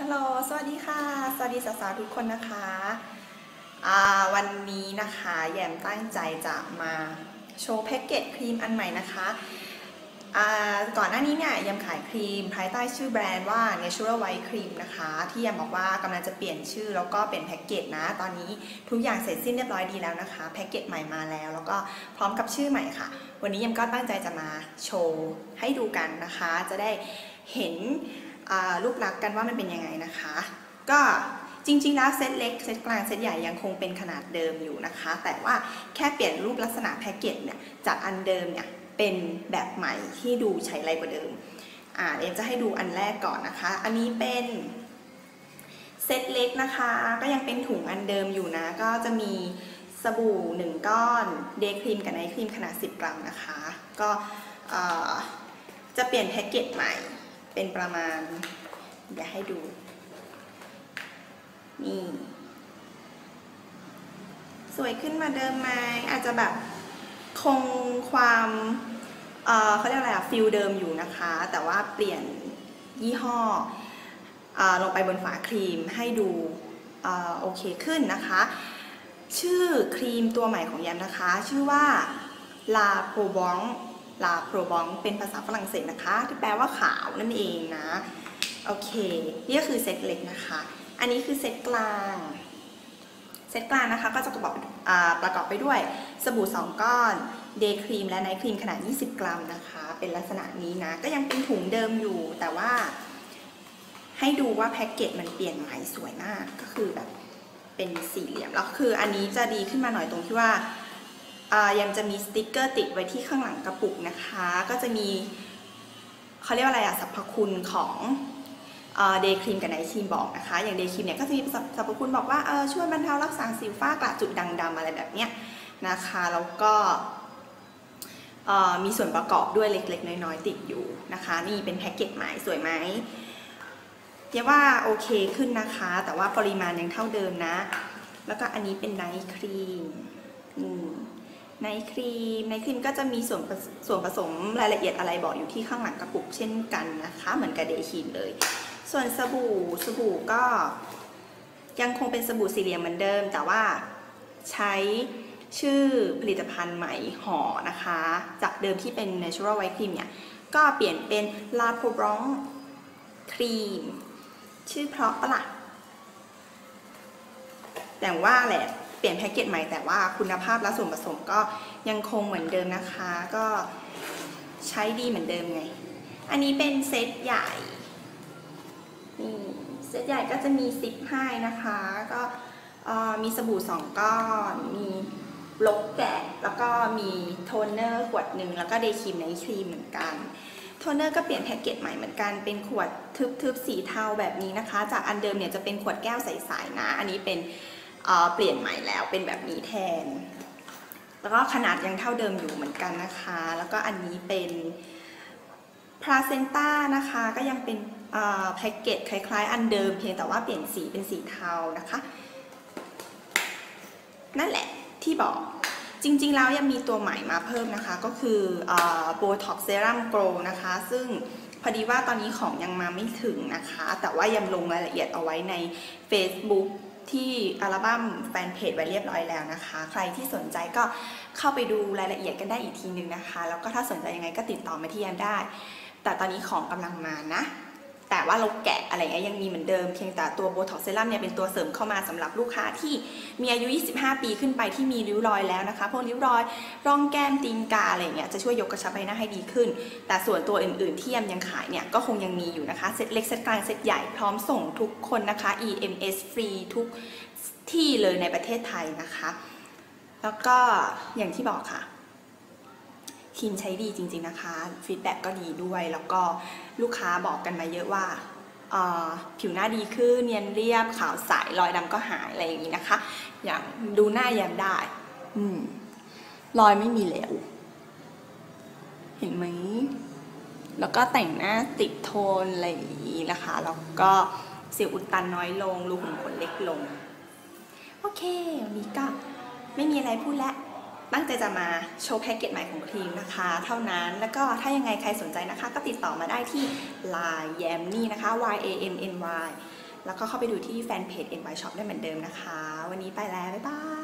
ฮัลโหล สวัสดีค่ะ สวัสดีสาวๆทุกคนนะคะ วันนี้นะคะแยมตั้งใจจะมาโชว์แพ็กเกจครีมอันใหม่นะคะ ก่อนหน้านี้เนี่ยแยมขายครีมภายใต้ชื่อแบรนด์ว่า Natural White Cream นะคะ ที่แยมบอกว่ากำลังจะเปลี่ยนชื่อแล้วก็เปลี่ยนแพ็กเกจนะ ตอนนี้ทุกอย่างเสร็จสิ้นเรียบร้อยดีแล้วนะคะ แพ็กเกจใหม่มาแล้ว แล้วก็พร้อมกับชื่อใหม่ค่ะ วันนี้แยมก็ตั้งใจจะมาโชว์ให้ดูกันนะคะ จะได้เห็น รูปลักษณ์กันว่ามันเป็นยังไงนะคะ ก็จริงๆ แล้วเซตเล็กเซตกลางเซตใหญ่ยังคงเป็นขนาดเดิมอยู่นะคะ แต่ว่าแค่เปลี่ยนรูปลักษณะแพ็กเกจเนี่ยจากอันเดิมเนี่ยเป็นแบบใหม่ที่ดูใช้ไรกว่าเดิมอ่าเดี๋ยวจะให้ดูอันแรกก่อนนะคะ อันนี้เป็นเซตเล็กนะคะ ก็ยังเป็นถุงอันเดิมอยู่นะ ก็จะมีสบู่ 1 ก้อนเดย์ครีมกับไนท์ครีมขนาด 10 กรัมนะคะ ก็จะเปลี่ยนแพ็กเกจใหม่ เป็นประมาณเดี๋ยวให้ดู นี่ สวยขึ้นมาเดิมไหมอาจจะแบบคงความเเขาเรียกอะไรอะฟิลเดิมอยู่นะคะ แต่ว่าเปลี่ยนยี่ห้ออลงไปบนฝาครีมให้ดูอโอเคขึ้นนะคะ ชื่อครีมตัวใหม่ของแยมนะคะ ชื่อว่า La p r o b o n ลาโปรบองเป็นภาษาฝรั่งเศสนะคะ ที่แปลว่าขาวนั่นเองนะ โอเค นี่ก็คือเซตเล็กนะคะ อันนี้คือเซตกลาง เซตกลางนะคะก็จะประกอบอประกอบไปด้วย สบู่ 2 ก้อนเดย์ครีมและไนท์ครีมขนาด 20 กรัมนะคะ เป็นลักษณะนี้นะ ก็ยังเป็นถุงเดิมอยู่ แต่ว่า ให้ดูว่าแพ็กเกจมันเปลี่ยนใหม่สวยมาก ก็คือแบบเป็นสี่เหลี่ยม แล้วคืออันนี้จะดีขึ้นมาหน่อยตรงที่ว่า ยังจะมีสติกเกอร์ติดไว้ที่ข้างหลังกระปุกนะคะ ก็จะมีเขาเรียกว่าอะไรอะสรรพคุณของเดย์ครีมกับไนท์ครีมบอกนะคะ อย่างเดย์ครีมเนี่ยก็จะมีสรรพคุณบอกว่าเออช่วยบรรเทารักษาสิวฝ้ากระจุดด่างดำอะไรแบบเนี้ยนะคะ แล้วก็มีส่วนประกอบด้วยเล็กๆ น้อยๆ ติดอยู่นะคะ นี่เป็นแพ็กเกจใหม่สวยไหมเรียกว่าโอเคขึ้นนะคะ แต่ว่าปริมาณยังเท่าเดิมนะ แล้วก็อันนี้เป็นไนท์ครีมอืม ในครีมในครีมก็จะมีส่วนส่วนผสมรายละเอียดอะไรบอกอยู่ที่ข้างหลังกระปุกเช่นกันนะคะ เหมือนกับเดย์ครีมเลย ส่วนสบู่สบู่ก็ ยังคงเป็นสบู่สี่เหลี่ยมเหมือนเดิม แต่ว่าใช้ชื่อผลิตภัณฑ์ใหม่ห่อนะคะ จากเดิมที่เป็น Natural White Cream เนี่ย ก็เปลี่ยนเป็น La p o b r o n ครีม ชื่อเพราะปะล่ะแต่ว่าแหละ ลี่ยนแพ็กเกจใหม่แต่ว่าคุณภาพและส่วนผสมก็ยังคงเหมือนเดิมนะคะ ก็ใช้ดีเหมือนเดิมไง อันนี้เป็นเซตใหญ่นี่เซตใหญ่ก็จะมีซิปให้นะคะ ก็มีสบู่2ก้อน มีลบแกะ แล้วก็มีโทนเนอร์ขวดหนึ่งแล้วก็เดย์ครีมไนท์ครีมเหมือนกันโทนเนอร์ก็เปลี่ยนแพ็กเกจใหม่เหมือนกัน เป็นขวดทึบๆสีเทาแบบนี้นะคะ จากอันเดิมเนี่ยจะเป็นขวดแก้วใสๆนะ อันนี้เป็น เเปลี่ยนใหม่แล้วเป็นแบบนี้แทน แล้วก็ขนาดยังเท่าเดิมอยู่เหมือนกันนะคะ แล้วก็อันนี้เป็นพราเซนต้านะคะก็ยังเป็นแพ็กเกจคล้ายๆ อันเดิมเพียงแต่ว่าเปลี่ยนสีเป็นสีเทานะคะ นั่นแหละที่บอกจริงๆ แล้วยังมีตัวใหม่มาเพิ่มนะคะ ก็คือโบท็อกเซรั่มโกลนะคะ ซึ่งพอดีว่าตอนนี้ของยังมาไม่ถึงนะคะ แต่ว่ายังลงรายละเอียดเอาไว้ใน Facebook ที่อัลบั้มแฟนเพจไว้เรียบร้อยแล้วนะคะ ใครที่สนใจก็เข้าไปดูรายละเอียดกันได้อีกทีนึงนะคะ แล้วก็ถ้าสนใจยังไงก็ติดต่อมาที่แอมได้ แต่ตอนนี้ของกำลังมานะ แต่ว่าเราแกะอะไรเงี้ยยังมีเหมือนเดิมเพียงแต่ตัวโบท็อกเซรั่มเนี่ยเป็นตัวเสริมเข้ามาสำหรับลูกค้าที่มีอายุ 25 ปีขึ้นไปที่มีริ้วรอยแล้วนะคะ พวกริ้วรอยร่องแก้มตีนกาอะไรเงี้ยจะช่วยยกกระชับใบหน้าให้ดีขึ้น แต่ส่วนตัวอื่นๆที่ยังยังขายเนี่ยก็คงยังมีอยู่นะคะเซตเล็กเซตกลางเซตใหญ่พร้อมส่งทุกคนนะคะ EMS ฟรีทุกที่เลยในประเทศไทยนะคะ แล้วก็อย่างที่บอกค่ะ ครีมใช้ดีจริง ๆนะคะฟีดแบ็กก็ดีด้วย แล้วก็ลูกค้าบอกกันมาเยอะว่าผิวหน้าดีขึ้นเนียนเรียบขาวใสรอยดำก็หายอะไรอย่างนี้นะคะ อย่างดูหน้าแย้มได้อืมรอยไม่มีแล้ว เห็นไหม แล้วก็แต่งหน้าติดโทนอะไรอย่างนี้นะคะ แล้วก็สิวอุดตันน้อยลง รูขุมขนเล็กลง โอเควันนี้ก็ไม่มีอะไรพูดแล้ว ตั้งใจจะมาโชว์แพ็กเกจใหม่ของครีมนะคะ เท่านั้นแล้วก็ถ้ายังไงใครสนใจนะคะ ก็ติดต่อมาได้ที่ Line แยมนี่นะคะ y a m n y แล้วก็เข้าไปดูที่แฟนเพจ NY Shop ได้เหมือนเดิมนะคะ วันนี้ไปแล้ว บ๊ายบาย